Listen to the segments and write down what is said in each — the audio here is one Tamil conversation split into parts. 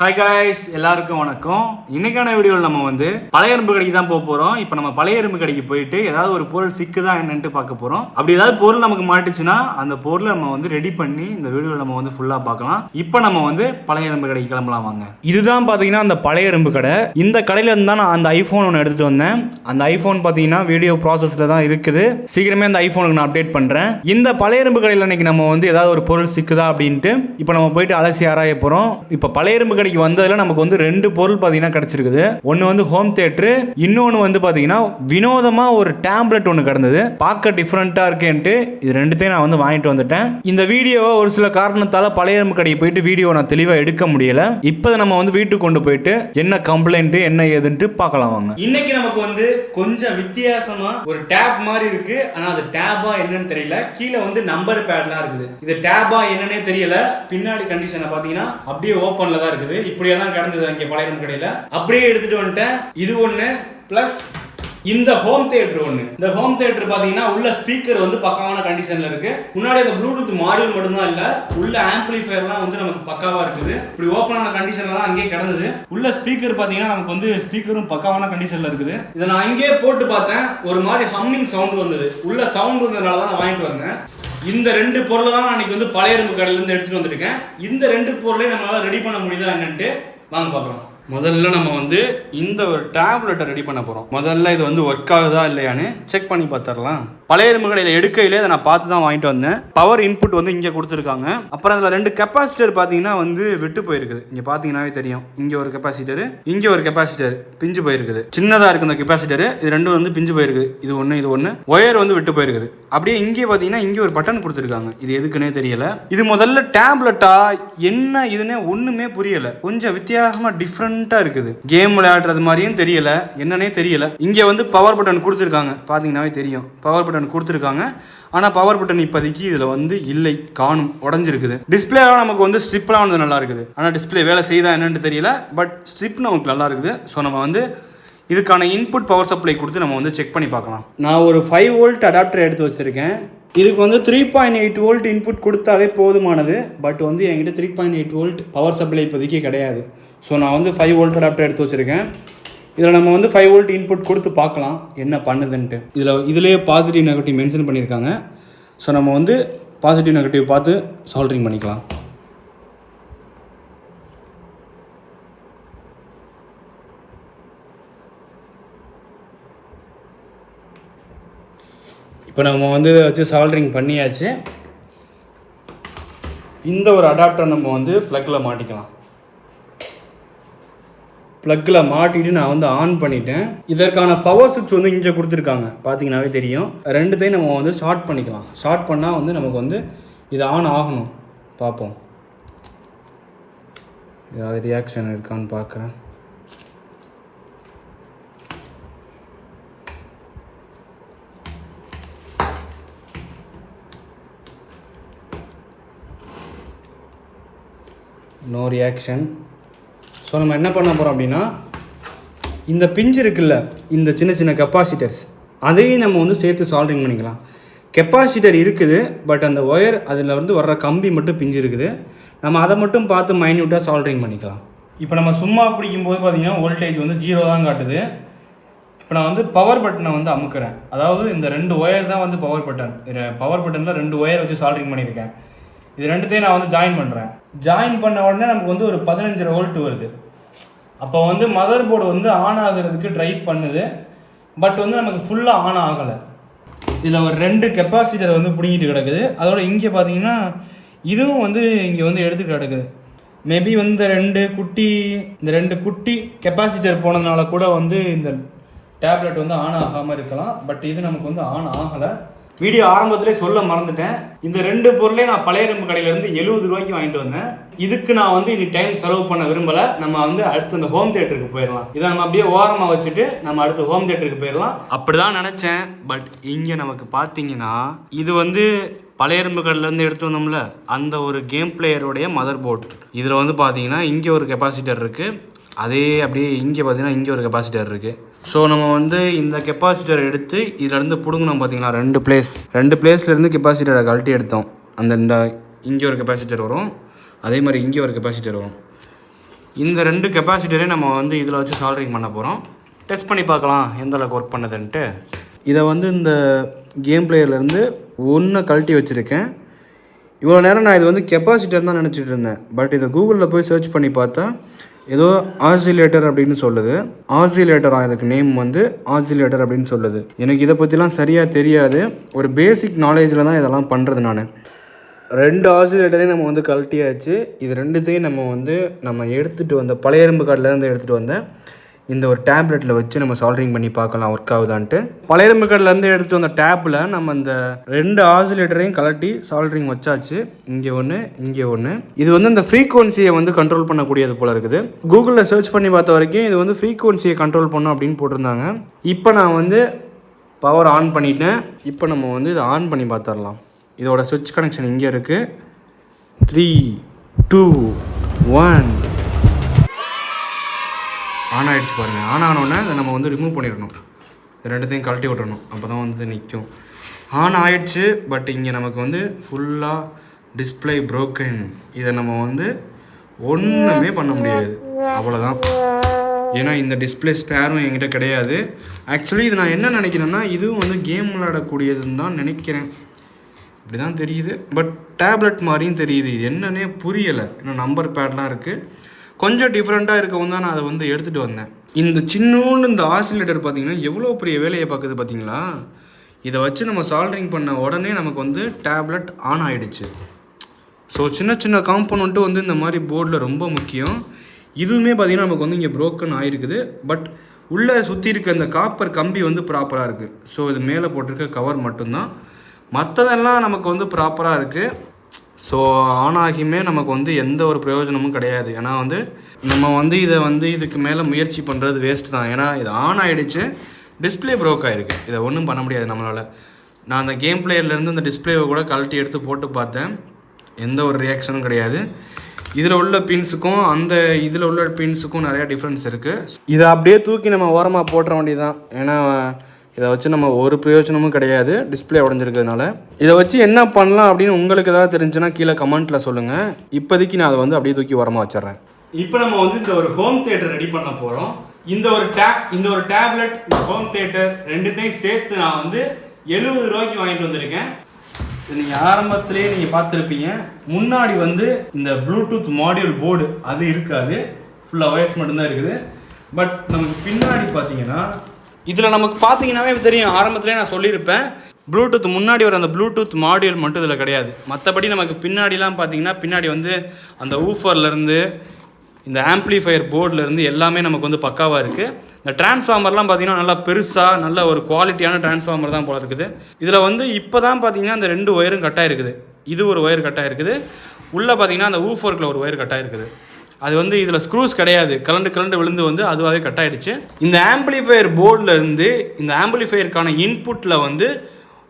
ஹாய் காய்ஸ் எல்லாருக்கும் வணக்கம். இன்னைக்கான வீடியோவில் நம்ம வந்து பழைய எறும்பு கடைக்கு தான் போக போகிறோம் இப்போ நம்ம பழைய எறும்பு கடைக்கு போயிட்டு ஏதாவது ஒரு பொருள் சிக்குதா என்னன்ட்டு பார்க்க போகிறோம் அப்படி ஏதாவது பொருள் நமக்கு மாட்டுச்சுன்னா அந்த பொருளை நம்ம வந்து ரெடி பண்ணி இந்த வீடியோவில் நம்ம வந்து ஃபுல்லாக பார்க்கலாம். இப்போ நம்ம வந்து பழைய எறும்பு கடைக்கு கிளம்பலாம் வாங்க. இதுதான் பார்த்தீங்கன்னா அந்த பழைய எறும்பு கடை. இந்த கடையில இருந்து தான் நான் அந்த ஐஃபோன் ஒன்று எடுத்துகிட்டு வந்தேன். அந்த ஐஃபோன் பார்த்தீங்கன்னா வீடியோ ப்ராசஸில் தான் இருக்குது. சீக்கிரமே அந்த ஐஃபோனுக்கு நான் அப்டேட் பண்ணுறேன் இந்த பழைய எறும்பு கடையில் இன்னைக்கு நம்ம வந்து ஏதாவது ஒரு பொருள் சிக்குதா அப்படின்ட்டு இப்போ நம்ம போயிட்டு அலசி ஆராய போகிறோம் இப்போ பழைய எறும்பு கடைக்கு வந்ததில் நமக்கு வந்து ரெண்டு பொருள் பார்த்தீங்கன்னா கிடச்சிருக்குது. ஒன்று வந்து ஹோம் தேட்ரு இன்னொன்று வந்து பார்த்தீங்கன்னா வினோதமாக ஒரு டேப்லெட் ஒன்று கிடந்தது. பார்க்க டிஃப்ரெண்ட்டாக இருக்கேன்ட்டு இது ரெண்டுத்தையும் நான் வந்து வாங்கிட்டு வந்துட்டேன். இந்த வீடியோவை ஒரு சில காரணத்தால் பழைய கடைக்கு போயிட்டு வீடியோ நான் தெளிவாக எடுக்க முடியல. இப்போ நம்ம வந்து வீட்டுக்கு கொண்டு போயிட்டு என்ன கம்ப்ளைண்ட் என்ன ஏதுன்ட்டு பார்க்கலாம் வாங்க. இன்னைக்கு நமக்கு வந்து கொஞ்சம் வித்தியாசமா ஒரு டேப் மாதிரி இருக்கு. ஆனால் அது டேபா என்னன்னு தெரியல. கீழே வந்து நம்பர் பேட்லாம் இருக்குது. இது டேபா என்னன்னே தெரியல. பின்னாடி கண்டிஷனை பார்த்தீங்கன்னா அப்படியே ஓப்பனில் தான் இருக்குது. இப்படியே தான் கிடந்தது. அங்கே பழைய கடையில். அப்படியே எடுத்துட்டு வந்துட்டேன். இது ஒன்று பிளஸ் இந்த ஹோம் தியேட்டர் ஒன்று இந்த ஹோம் தியேட்டர் பார்த்தீங்கன்னா உள்ள ஸ்பீக்கர் வந்து பக்காவான கண்டிஷனில் இருக்கு. முன்னாடி அந்த ப்ளூடூத் மாடியூல் மட்டும்தான் இல்லை உள்ள ஆம்பிளிஃபயர்லாம் வந்து நமக்கு பக்காவாக இருக்குது. இப்படி ஓப்பனான கண்டிஷனில் தான் அங்கேயே கிடந்தது. உள்ள ஸ்பீக்கர் பார்த்தீங்கன்னா நமக்கு வந்து ஸ்பீக்கரும் பக்காவான கண்டிஷனில் இருக்குது. இதை நான் அங்கேயே போட்டு பார்த்தேன். ஒரு மாதிரி ஹம்மிங் சவுண்ட் வந்தது. உள்ள சவுண்ட் வந்ததுனால தான் நான் வாங்கிட்டு வந்தேன். இந்த ரெண்டு பொருளை தான் நான் அன்னைக்கு வந்து பழைய இரும்பு கடையிலேருந்து எடுத்துட்டு வந்திருக்கேன். இந்த ரெண்டு பொருளையும் நம்மளால் ரெடி பண்ண முடியுதா என்னன்ட்டு வாங்க பார்க்கலாம். முதல்ல நம்ம வந்து இந்த ஒரு டேப்லெட்டை ரெடி பண்ண போகிறோம் முதல்ல இது வந்து ஒர்க் ஆகுதா இல்லையான்னு செக் பண்ணி பார்த்துடலாம். பழைய இரும்பு கடையில் எடுக்கையிலே அதை நான் பார்த்து தான் வாங்கிட்டு வந்தேன். பவர் இன்புட் வந்து இங்கே கொடுத்துருக்காங்க. அப்புறம் அதில் ரெண்டு கெப்பாசிட்டர் பார்த்தீங்கன்னா வந்து விட்டு போயிருக்குது. இங்கே பார்த்தீங்கன்னாவே தெரியும். இங்கே ஒரு கெப்பாசிட்டர் இங்கே ஒரு கெப்பாசிட்டர் பிஞ்சு போயிருக்குது. சின்னதாக இருக்கு இந்த கெப்பாசிட்டர் இது ரெண்டும் வந்து பிஞ்சு போயிருக்குது. இது ஒன்று இது ஒன்று ஒயர் வந்து விட்டு போயிருக்குது. அப்படியே இங்கே பார்த்தீங்கன்னா இங்கே ஒரு பட்டன் கொடுத்துருக்காங்க. இது எதுக்குன்னே தெரியல. இது முதல்ல டேப்லெட்டா என்ன இதுன்னே ஒன்றுமே புரியலை. கொஞ்சம் வித்தியாசமாக டிஃப்ரெண்ட் டிஃப்ரெண்ட்டாக இருக்குது. கேம் விளையாடுறது மாதிரியும் தெரியல. என்னன்னே தெரியல. இங்கே வந்து பவர் பட்டன் கொடுத்துருக்காங்க. பார்த்தீங்கன்னாவே தெரியும். பவர் பட்டன் கொடுத்துருக்காங்க. ஆனால் பவர் பட்டன் இப்போதைக்கு இதில் வந்து இல்லை. காணும். உடஞ்சிருக்குது. டிஸ்பிளேலாம் நமக்கு வந்து ஸ்ட்ரிப்லாம் வந்து நல்லா இருக்குது. ஆனால் டிஸ்பிளே வேலை செய்தா என்னன்னு தெரியல. பட் ஸ்ட்ரிப் நமக்கு நல்லா இருக்குது. ஸோ நம்ம வந்து இதுக்கான இன்புட் பவர் சப்ளை கொடுத்து நம்ம வந்து செக் பண்ணி பார்க்கலாம். நான் ஒரு ஃபைவ் வோல்ட் அடாப்டர் எடுத்து வச்சுருக்கேன். இதுக்கு வந்து three point eight volt input கொடுத்தாலே போதுமானது. பட் வந்து என்கிட்ட three point eight volt power supply இப்போதைக்கு கிடையாது. ஸோ நான் வந்து ஃபைவ் வோல்ட் அடாப்டர் எடுத்து வச்சுருக்கேன். இதில் நம்ம வந்து ஃபைவ் வோல்ட் இன்புட் கொடுத்து பார்க்கலாம் என்ன பண்ணுதுன்ட்டு. இதில் இதுலேயே பாசிட்டிவ் நெகட்டிவ் மென்ஷன் பண்ணியிருக்காங்க. ஸோ நம்ம வந்து பாசிட்டிவ் நெகட்டிவ் பார்த்து சால்ட்ரிங் பண்ணிக்கலாம். இப்போ நம்ம வந்து இதை வச்சு சால்ட்ரிங் பண்ணியாச்சு. இந்த ஒரு அடாப்டர் நம்ம வந்து ப்ளக்கில் மாட்டிக்கலாம். ப்ளக்கில் மாட்டிட்டு நான் வந்து ஆன் பண்ணிட்டேன். இதற்கான பவர் சுவிட்ச் வந்து இங்கே கொடுத்துருக்காங்க. பார்த்தீங்கன்னாவே தெரியும். ரெண்டுத்தையும் நம்ம வந்து ஷார்ட் பண்ணிக்கலாம். ஷார்ட் பண்ணால் வந்து நமக்கு வந்து இது ஆன் ஆகணும். பார்ப்போம். ஏதாவது ரியாக்ஷன் இருக்கான்னு பார்க்குறேன் நோ ரியாக்ஷன் ஸோ நம்ம என்ன பண்ண போகிறோம் அப்படின்னா இந்த பிஞ்சு இருக்குல்ல இந்த சின்ன சின்ன கெப்பாசிட்டர்ஸ் அதையும் நம்ம வந்து சேர்த்து சால்ட்ரிங் பண்ணிக்கலாம். கெப்பாசிட்டர் இருக்குது பட் அந்த ஒயர் அதில் வந்து வர்ற கம்பி மட்டும் பிஞ்சு இருக்குது. நம்ம அதை மட்டும் பார்த்து மைன்யூட்டாக சால்ட்ரிங் பண்ணிக்கலாம். இப்போ நம்ம சும்மா பிடிக்கும்போது பார்த்தீங்கன்னா வோல்டேஜ் வந்து ஜீரோ தான் காட்டுது. இப்போ நான் வந்து பவர் பட்டனை வந்து அமுக்கிறேன். அதாவது இந்த ரெண்டு ஒயர் தான் வந்து பவர் பட்டன் பவர் பட்டனில் ரெண்டு ஒயர் வச்சு சால்ட்ரிங் பண்ணியிருக்கேன். இது ரெண்டுத்தையும் நான் வந்து ஜாயின் பண்ணுறேன் ஜாயின் பண்ண உடனே நமக்கு வந்து ஒரு பதினஞ்சு வோல்ட் வருது. அப்போ வந்து மதர் போர்டு வந்து ஆன் ஆகுறதுக்கு ட்ரை பண்ணுது. பட் வந்து நமக்கு ஃபுல்லாக ஆன் ஆகலை. இதில் ஒரு ரெண்டு கெப்பாசிட்டர் வந்து பிடுங்கிட்டு கிடக்குது. அதோட இங்கே பார்த்தீங்கன்னா இதுவும் வந்து இங்கே வந்து எடுத்துகிட்டு கிடக்குது. மேபி வந்து இந்த ரெண்டு குட்டி இந்த ரெண்டு குட்டி கெப்பாசிட்டர் போனதுனால கூட வந்து இந்த டேப்லெட் வந்து ஆன் ஆகாமல் இருக்கலாம். பட் இது நமக்கு வந்து ஆன் ஆகலை. வீடியோ ஆரம்பத்திலே சொல்ல மறந்துட்டேன். இந்த ரெண்டு பொருளையும் நான் பழைய இரும்பு கடையிலேருந்து எழுபது ரூபாய்க்கு வாங்கிட்டு வந்தேன். இதுக்கு நான் வந்து இனி டைம் செலவு பண்ண விரும்பலை. நம்ம வந்து அடுத்து இந்த ஹோம் தியேட்டருக்கு போயிடலாம். இதை நம்ம அப்படியே ஓரமாக வச்சுட்டு நம்ம அடுத்து ஹோம் தியேட்டருக்கு போயிடலாம். அப்படிதான் நினச்சேன். பட் இங்கே நமக்கு பார்த்தீங்கன்னா இது வந்து பழைய இரும்பு கடையிலேருந்து எடுத்து வந்தோம்ல அந்த ஒரு கேம் பிளேயருடைய மதர் போர்டு இதில் வந்து பார்த்தீங்கன்னா இங்கே ஒரு கெப்பாசிட்டர் இருக்குது அதே அப்படியே இங்கே பார்த்தீங்கன்னா இங்கே ஒரு கெப்பாசிட்டர் இருக்குது ஸோ நம்ம வந்து இந்த கெப்பாசிட்டர் எடுத்து இதுலேருந்து பிடுங்கணும் பார்த்தீங்களா? ரெண்டு பிளேஸ் ரெண்டு பிளேஸ்லேருந்து கெப்பாசிட்டரை கழட்டி எடுத்தோம். அந்த இந்த இங்கே ஒரு கெப்பாசிட்டர் வரும். அதே மாதிரி இங்கே ஒரு கெப்பாசிட்டர் வரும். இந்த ரெண்டு கெப்பாசிட்டரையும் நம்ம வந்து இதில் வச்சு சால்ட்ரிங் பண்ண போகிறோம் டெஸ்ட் பண்ணி பார்க்கலாம் எந்த அளவுக்கு ஒர்க் பண்ணுதுன்ட்டு. இதை வந்து இந்த கேம் பிளேயர்லேருந்து ஒன்றை கழட்டி வச்சுருக்கேன். இவ்வளோ நேரம் நான் இது வந்து கெப்பாசிட்டர் தான் நினச்சிட்டு இருந்தேன். பட் இதை கூகுளில் போய் சர்ச் பண்ணி பார்த்தா ஏதோ ஆசிலேட்டர் அப்படின்னு சொல்லுது. ஆசிலேட்டரா இதுக்கு நேம் வந்து ஆசிலேட்டர் அப்படின்னு சொல்லுது. எனக்கு இதை பற்றிலாம் சரியாக தெரியாது. ஒரு பேசிக் நாலேஜில் தான் இதெல்லாம் பண்ணுறது நான். ரெண்டு ஆசிலேட்டரையும் நம்ம வந்து கழட்டியாச்சு. இது ரெண்டுத்தையும் நம்ம வந்து நம்ம எடுத்துகிட்டு வந்த பழைய எறும்பு காட்டிலேருந்து எடுத்துகிட்டு வந்தேன் இந்த ஒரு டேப்லெட்டில் வச்சு நம்ம சால்ட்ரிங் பண்ணி பார்க்கலாம் ஒர்க் ஆகுதான்ட்டு. பழைய எறும்பு எடுத்துகிட்டு வந்த டேப்பில் நம்ம இந்த ரெண்டு ஆசிலேட்டரையும் கழட்டி சால்ட்ரிங் வச்சாச்சு. இங்கே ஒன்று இங்கே ஒன்று இது வந்து இந்த ஃப்ரீக்குவன்சியை வந்து கண்ட்ரோல் பண்ணக்கூடியது போல் இருக்குது. கூகுளில் சர்ச் பண்ணி பார்த்த வரைக்கும் இது வந்து ஃப்ரீக்குவன்சியை கண்ட்ரோல் பண்ணும் அப்படின்னு போட்டிருந்தாங்க. இப்போ நான் வந்து பவர் ஆன் பண்ணிட்டேன். இப்போ நம்ம வந்து இதை ஆன் பண்ணி பார்த்துடலாம். இதோட சுவிட்ச் கனெக்ஷன் இங்கே இருக்குது த்ரீ டூ ஒன் ஆன் ஆகிடுச்சு பாருங்கள் ஆன் ஆனோடனே அதை நம்ம வந்து ரிமூவ் பண்ணிடணும். இது ரெண்டுத்தையும் கழட்டி விட்டுறணும். அப்போ தான் வந்து நிற்கும் ஆன் ஆயிடுச்சு பட் இங்கே நமக்கு வந்து ஃபுல்லாக டிஸ்பிளே ப்ரோக்கன் இதை நம்ம வந்து ஒன்றுமே பண்ண முடியாது. அவ்வளோதான் ஏன்னா இந்த டிஸ்பிளே ஸ்பேரும் என்கிட்ட கிடையாது. ஆக்சுவலி இது நான் என்ன நினைக்கிறேன்னா இதுவும் வந்து கேம் விளையாடக்கூடியதுன்னு தான் நினைக்கிறேன். இப்படி தான் தெரியுது. பட் டேப்லெட் மாதிரியும் தெரியுது. இது என்னன்னே புரியலை. ஏன்னா நம்பர் பேட்லாம் இருக்குது கொஞ்சம் டிஃப்ரெண்ட்டாக இருக்கவும் தான் நான் அதை வந்து எடுத்துகிட்டு வந்தேன். இந்த சின்னூன்னு இந்த ஆசிலேட்டர் பார்த்தீங்கன்னா எவ்வளோ பெரிய வேலையை பார்க்குது பார்த்தீங்களா? இதை வச்சு நம்ம சால்ட்ரிங் பண்ண உடனே நமக்கு வந்து டேப்லெட் ஆன் ஆகிடுச்சு ஸோ சின்ன சின்ன காம்பனண்ட்டும் வந்து இந்த மாதிரி போர்டில் ரொம்ப முக்கியம். இதுவுமே பார்த்திங்கன்னா நமக்கு வந்து இங்கே ப்ரோக்கன் ஆயிருக்குது. பட் உள்ளே சுற்றி இருக்க இந்த காப்பர் கம்பி வந்து ப்ராப்பராக இருக்குது ஸோ இது மேலே போட்டிருக்க கவர் மட்டும்தான். மற்றதெல்லாம் நமக்கு வந்து ப்ராப்பராக இருக்குது ஸோ ஆன் ஆகியுமே நமக்கு வந்து எந்த ஒரு பிரயோஜனமும் கிடையாது. ஏன்னா வந்து நம்ம வந்து இதை வந்து இதுக்கு மேலே முயற்சி பண்ணுறது வேஸ்ட் தான். ஏன்னா இது ஆன் ஆகிடுச்சு டிஸ்பிளே ப்ரோக் ஆகிருக்கு இதை ஒன்றும் பண்ண முடியாது நம்மளால். நான் அந்த கேம் பிளேயர்லேருந்து அந்த டிஸ்பிளேவை கூட கழட்டி எடுத்து போட்டு பார்த்தேன். எந்த ஒரு ரியாக்ஷனும் கிடையாது. இதில் உள்ள பின்ஸுக்கும் அந்த இதில் உள்ள பின்ஸுக்கும் நிறையா டிஃப்ரென்ஸ் இருக்குது இதை அப்படியே தூக்கி நம்ம ஓரமாக போட்டுற வேண்டியது தான் ஏன்னா இதை வச்சு நம்ம ஒரு பிரயோஜனமும் கிடையாது டிஸ்பிளே உடஞ்சிருக்கிறதுனால. இதை வச்சு என்ன பண்ணலாம் அப்படின்னு உங்களுக்கு ஏதாவது தெரிஞ்சுன்னா கீழே கமெண்ட்டில் சொல்லுங்கள் இப்போதைக்கு நான் அதை வந்து அப்படியே தூக்கி உரமாக வச்சிடுறேன். இப்போ நம்ம வந்து இந்த ஒரு ஹோம் தியேட்டர் ரெடி பண்ண போகிறோம் இந்த ஒரு டேப் இந்த ஒரு டேப்லெட் இந்த ஹோம் தியேட்டர் ரெண்டுத்தையும் சேர்த்து நான் வந்து எழுபது ரூபாய்க்கு வாங்கிட்டு வந்திருக்கேன். நீங்கள் ஆரம்பத்திலேயே நீங்கள் பார்த்துருப்பீங்க. முன்னாடி வந்து இந்த ப்ளூடூத் மாடியூல் போர்டு அது இருக்காது. ஃபுல்லாக ஒயர்ஸ் மட்டும்தான் இருக்குது. பட் நமக்கு பின்னாடி பார்த்தீங்கன்னா இதில் நமக்கு பார்த்தீங்கன்னாவே தெரியும். ஆரம்பத்திலே நான் சொல்லியிருப்பேன். ப்ளூடூத் முன்னாடி வர அந்த ப்ளூடூத் மாடியூல் மட்டும் இதில் கிடையாது. மற்றபடி நமக்கு பின்னாடிலாம் பார்த்தீங்கன்னா பின்னாடி வந்து அந்த ஊஃபர்லேருந்து இந்த ஆம்ப்ளிஃபையர் போர்ட்லேருந்து எல்லாமே நமக்கு வந்து பக்காவாக இருக்குது இந்த டிரான்ஸ்ஃபார்மர்லாம் பார்த்தீங்கன்னா நல்லா பெருசாக நல்ல ஒரு குவாலிட்டியான டிரான்ஸ்ஃபார்மர் தான் போல இருக்குது. இதில் வந்து இப்போ தான் பார்த்தீங்கன்னா இந்த ரெண்டு ஒயரும் கட்டாக இருக்குது இது ஒரு ஒயர் கட்டாக இருக்குது உள்ளே பார்த்தீங்கன்னா அந்த ஊஃபோர்க்கில் ஒரு ஒயர் கட்டாக இருக்குது அது வந்து இதில் ஸ்க்ரூஸ் கிடையாது. கலண்டு கலண்டு விழுந்து வந்து அதுவாகவே கட் ஆகிடுச்சு இந்த ஆம்பிளிஃபையர் போர்டில் இருந்து இந்த ஆம்பிளிஃபையருக்கான இன்புட்டில் வந்து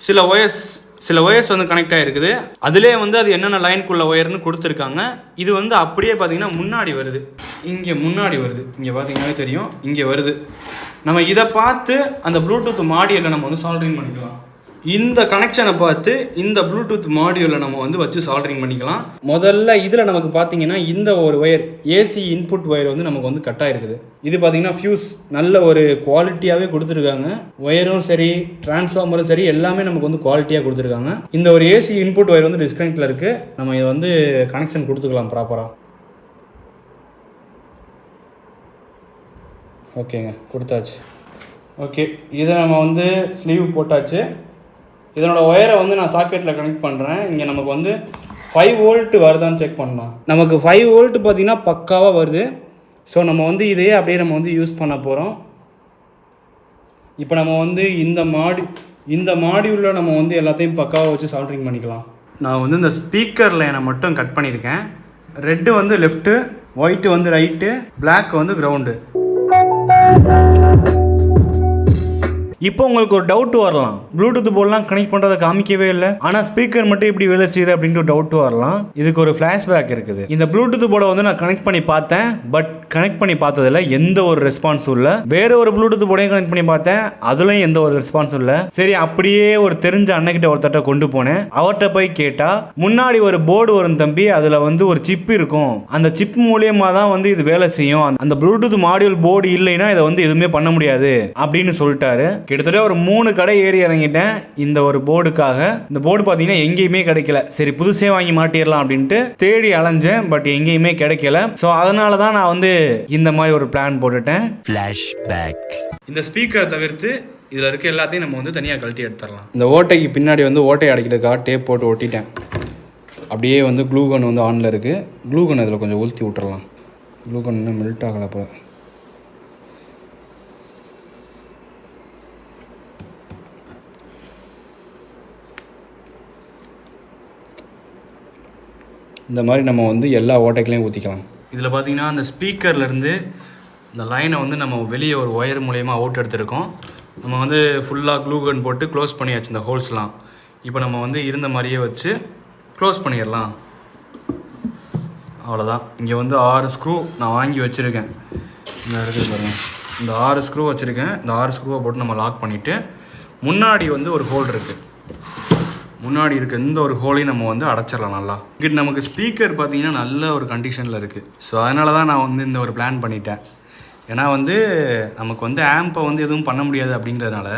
சில ஒயர்ஸ் சில ஒயர்ஸ் வந்து கனெக்ட் ஆகிருக்குது அதிலே வந்து அது என்னென்ன லைனுக்குள்ள ஒயர்னு கொடுத்துருக்காங்க. இது வந்து அப்படியே பார்த்தீங்கன்னா முன்னாடி வருது. இங்கே முன்னாடி வருது. இங்கே பார்த்தீங்கன்னாவே தெரியும். இங்கே வருது. நம்ம இதை பார்த்து அந்த ப்ளூடூத் மாடியில் நம்ம வந்து சால்ட்ரிங் பண்ணிக்கலாம். இந்த கனெக்ஷனை பார்த்து இந்த ப்ளூடூத் மாடியூலை நம்ம வந்து வச்சு சால்டரிங் பண்ணிக்கலாம். முதல்ல இதில் நமக்கு பார்த்தீங்கன்னா இந்த ஒரு ஒயர் ஏசி இன்புட் ஒயர் வந்து நமக்கு வந்து கட் ஆயிருக்குது. இது பார்த்தீங்கன்னா ஃபியூஸ் நல்ல ஒரு குவாலிட்டியாகவே கொடுத்துருக்காங்க. ஒயரும் சரி டிரான்ஸ்ஃபார்மரும் சரி எல்லாமே நமக்கு வந்து குவாலிட்டியாக கொடுத்துருக்காங்க. இந்த ஒரு ஏசி இன்புட் ஒயர் வந்து டிஸ்கனெக்டில் இருக்குது நம்ம இதை வந்து கனெக்ஷன் கொடுத்துக்கலாம் ப்ராப்பராக ஓகேங்க கொடுத்தாச்சு. ஓகே இதை நம்ம வந்து ஸ்லீவ் போட்டாச்சு. இதனோட ஒயரை வந்து நான் சாக்கெட்டில் கனெக்ட் பண்ணுறேன் இங்கே நமக்கு வந்து ஃபைவ் வோல்ட் வருதான்னு செக் பண்ணலாம். நமக்கு ஃபைவ் வோல்ட் பார்த்தீங்கன்னா பக்காவாக வருது. ஸோ நம்ம வந்து இதையே அப்படியே நம்ம வந்து யூஸ் பண்ண போகிறோம் இப்போ நம்ம வந்து இந்த மாடி இந்த மாடியூலில் நம்ம வந்து எல்லாத்தையும் பக்காவாக வச்சு சால்ட்ரிங் பண்ணிக்கலாம். நான் வந்து இந்த ஸ்பீக்கர் லைனை மட்டும் கட் பண்ணியிருக்கேன். ரெட்டு வந்து லெஃப்ட்டு ஒயிட்டு வந்து ரைட்டு பிளாக் வந்து கிரவுண்டு இப்போ உங்களுக்கு ஒரு டவுட் வரலாம். ப்ளூடூத் போர்டெலாம் கனெக்ட் பண்ணுறதை காமிக்கவே இல்லை. ஆனால் ஸ்பீக்கர் மட்டும் இப்படி வேலை செய்யுது அப்படின்ட்டு ஒரு டவுட் வரலாம். இதுக்கு ஒரு ஃப்ளாஷ்பேக் இருக்குது. இந்த ப்ளூடூத் போர்டை வந்து நான் கனெக்ட் பண்ணி பார்த்தேன். பட் கனெக்ட் பண்ணி பார்த்ததுல எந்த ஒரு ரெஸ்பான்ஸும் இல்லை. வேற ஒரு ப்ளூடூத் போர்டையும் கனெக்ட் பண்ணி பார்த்தேன். அதுலயும் எந்த ஒரு ரெஸ்பான்ஸும் இல்லை. சரி அப்படியே ஒரு தெரிஞ்ச அண்ணக்கிட்ட ஒருத்தட்ட கொண்டு போனேன். அவர்கிட்ட போய் கேட்டா முன்னாடி ஒரு போர்டு வரும் தம்பி. அதுல வந்து ஒரு சிப் இருக்கும். அந்த சிப் மூலியமா தான் வந்து இது வேலை செய்யும். அந்த ப்ளூடூத் மாடியூல் போர்டு இல்லைன்னா இதை வந்து எதுவுமே பண்ண முடியாது. அப்படின்னு சொல்லிட்டாரு. கிட்டத்தட்ட ஒரு மூணு கடை ஏறி இறங்கிட்டேன். இந்த ஒரு போர்டுக்காக. இந்த போர்டு பார்த்தீங்கன்னா எங்கேயுமே கிடைக்கல. சரி புதுசே வாங்கி மாட்டிடலாம் அப்படின்ட்டு தேடி அலைஞ்சேன். பட் எங்கேயுமே கிடைக்கல. ஸோ அதனால தான் நான் வந்து இந்த மாதிரி ஒரு பிளான் போட்டுட்டேன். Flashback. இந்த ஸ்பீக்கரை தவிர்த்து இதில் இருக்க எல்லாத்தையும் நம்ம வந்து தனியாக கழட்டி எடுத்துடலாம். இந்த ஓட்டைக்கு பின்னாடி வந்து ஓட்டை அடைக்கிறதுக்காக டேப் போட்டு ஒட்டிட்டேன். அப்படியே வந்து க்ளூகன் வந்து ஆனில் இருக்குது க்ளூகன் அதில் கொஞ்சம் ஊற்றி விட்டுறலாம். க்ளூகன் இன்னும் மெல்ட் ஆகலை போல. இந்த மாதிரி நம்ம வந்து எல்லா ஓட்டைகளையும் ஊற்றிக்கலாம் இதில் பார்த்தீங்கன்னா அந்த ஸ்பீக்கர்லேருந்து இந்த லைனை வந்து நம்ம வெளியே ஒரு ஒயர் மூலயமா அவுட் எடுத்திருக்கோம். நம்ம வந்து ஃபுல்லாக க்ளூகன் போட்டு க்ளோஸ் பண்ணியாச்சு இந்த ஹோல்ஸ்லாம் இப்போ நம்ம வந்து இருந்த மாதிரியே வச்சு க்ளோஸ் பண்ணிடலாம். அவ்வளோதான் இங்கே வந்து ஆறு ஸ்க்ரூ நான் வாங்கி வச்சுருக்கேன். இந்த இருக்குது பாருங்கள் இந்த ஆறு ஸ்க்ரூ வச்சுருக்கேன். இந்த ஆறு ஸ்க்ரூவை போட்டு நம்ம லாக் பண்ணிவிட்டு முன்னாடி வந்து ஒரு ஹோல் இருக்குது முன்னாடி இருக்க இந்த ஒரு ஹோலையும் நம்ம வந்து அடைச்சிடலாம் நல்லா. இங்கிட்டு நமக்கு ஸ்பீக்கர் பார்த்தீங்கன்னா நல்ல ஒரு கண்டிஷனில் இருக்குது ஸோ அதனால தான் நான் வந்து இந்த ஒரு பிளான் பண்ணிட்டேன். ஏன்னா வந்து நமக்கு வந்து ஆம்பை வந்து எதுவும் பண்ண முடியாது அப்படிங்கிறதுனால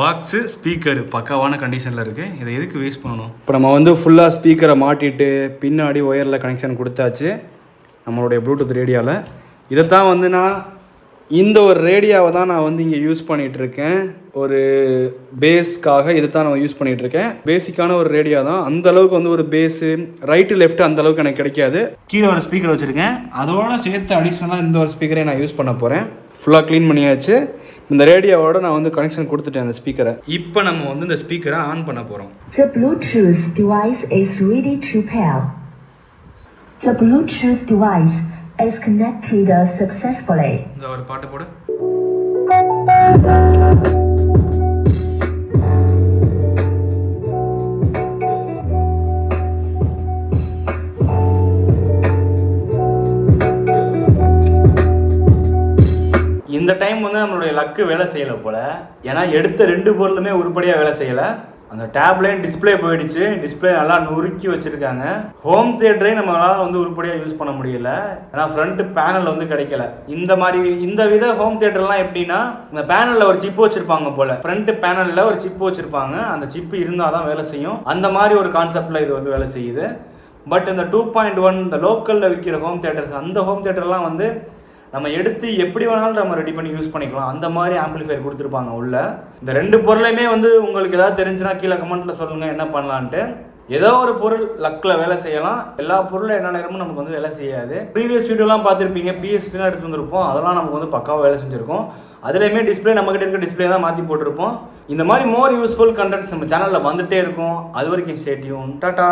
பாக்ஸு ஸ்பீக்கர் பக்காவான கண்டிஷனில் இருக்குது இதை எதுக்கு வேஸ்ட் பண்ணணும்? இப்போ நம்ம வந்து ஃபுல்லாக ஸ்பீக்கரை மாட்டிட்டு பின்னாடி ஒயரில் கனெக்ஷன் கொடுத்தாச்சு நம்மளுடைய ப்ளூடூத் ரேடியோவில் இதைத்தான் வந்து நான் இந்த ஒரு ரேடியோவை தான் நான் வந்து இங்கே யூஸ் பண்ணிகிட்ருக்கேன் இருக்கேன் ஒரு பேஸ்க்காக இதை தான் நான் யூஸ் பண்ணிகிட்ருக்கேன் இருக்கேன் பேசிக்கான ஒரு ரேடியோ தான். அந்த அளவுக்கு வந்து ஒரு பேஸு ரைட்டு லெஃப்ட் அந்த அளவுக்கு எனக்கு கிடைக்காது. கீழே ஒரு ஸ்பீக்கர் வச்சுருக்கேன். அதோட சேர்த்து அடிஷ்னலாக இந்த ஒரு ஸ்பீக்கரை நான் யூஸ் பண்ண போகிறேன் ஃபுல்லாக க்ளீன் பண்ணியாச்சு. இந்த ரேடியோவோட நான் வந்து கனெக்ஷன் கொடுத்துட்டேன் அந்த ஸ்பீக்கரை இப்போ நம்ம வந்து இந்த ஸ்பீக்கரை ஆன் பண்ண போகிறோம் The Bluetooth device is ready to pair. The Bluetooth device is connected successfully. இந்த ஒரு பாட்டு போடு. இந்த டைம் வந்து நம்மளுடைய லக்கு வேலை செய்யலை போல. ஏன்னா எடுத்த ரெண்டு பொருளுமே உருப்படியாக வேலை செய்யலை. அந்த டேப்லேயும் டிஸ்ப்ளே போயிடுச்சு. டிஸ்ப்ளே நல்லா நொறுக்கி வச்சுருக்காங்க. ஹோம் தியேட்டரே நம்மளால் வந்து உருப்படியாக யூஸ் பண்ண முடியல. ஏன்னா ஃப்ரண்ட் பேனல் வந்து கிடைக்கல. இந்த மாதிரி இந்த வித ஹோம் தியேட்டர்லாம் எப்படின்னா இந்த பேனலில் ஒரு சிப்பு வச்சுருப்பாங்க போல. ஃப்ரண்ட் பேனலில் ஒரு சிப்பு வச்சுருப்பாங்க. அந்த சிப்பு இருந்தால் தான் வேலை செய்யும். அந்த மாதிரி ஒரு கான்செப்டில் இது வந்து வேலை செய்யுது. பட் இந்த டூ பாயிண்ட் ஒன் இந்த லோக்கலில் விற்கிற ஹோம் தியேட்டர்ஸ் அந்த ஹோம் தியேட்டர்லாம் வந்து நம்ம எடுத்து எப்படி வேணாலும் நம்ம ரெடி பண்ணி யூஸ் பண்ணிக்கலாம். அந்த மாதிரி ஆம்பிளிஃபையர் கொடுத்துருப்பாங்க உள்ள. இந்த ரெண்டு பொருளையுமே வந்து உங்களுக்கு ஏதாவது தெரிஞ்சுன்னா கீழே கமெண்ட்டில் சொல்லுங்க என்ன பண்ணலான்ட்டு. ஏதோ ஒரு பொருள் லக்கில் வேலை செய்யலாம். எல்லா பொருளும் என்ன நேரமும் நமக்கு வந்து வேலை செய்யாது. ப்ரீவியஸ் வீடியோலாம் பார்த்துருப்பீங்க பிஎஸ்பிலாம் எடுத்து வந்திருப்போம். அதெல்லாம் நமக்கு வந்து பக்காவாக வேலை செஞ்சுருக்கோம். அதுலேயுமே டிஸ்பிளே நம்மகிட்ட இருக்க டிஸ்பிளே தான் மாற்றி போட்டிருப்போம். இந்த மாதிரி மோர் யூஸ்ஃபுல் கண்டென்ட்ஸ் நம்ம சேனலில் வந்துகிட்டே இருக்கும். அது வரைக்கும் ஸ்டேட்டியும் டாட்டா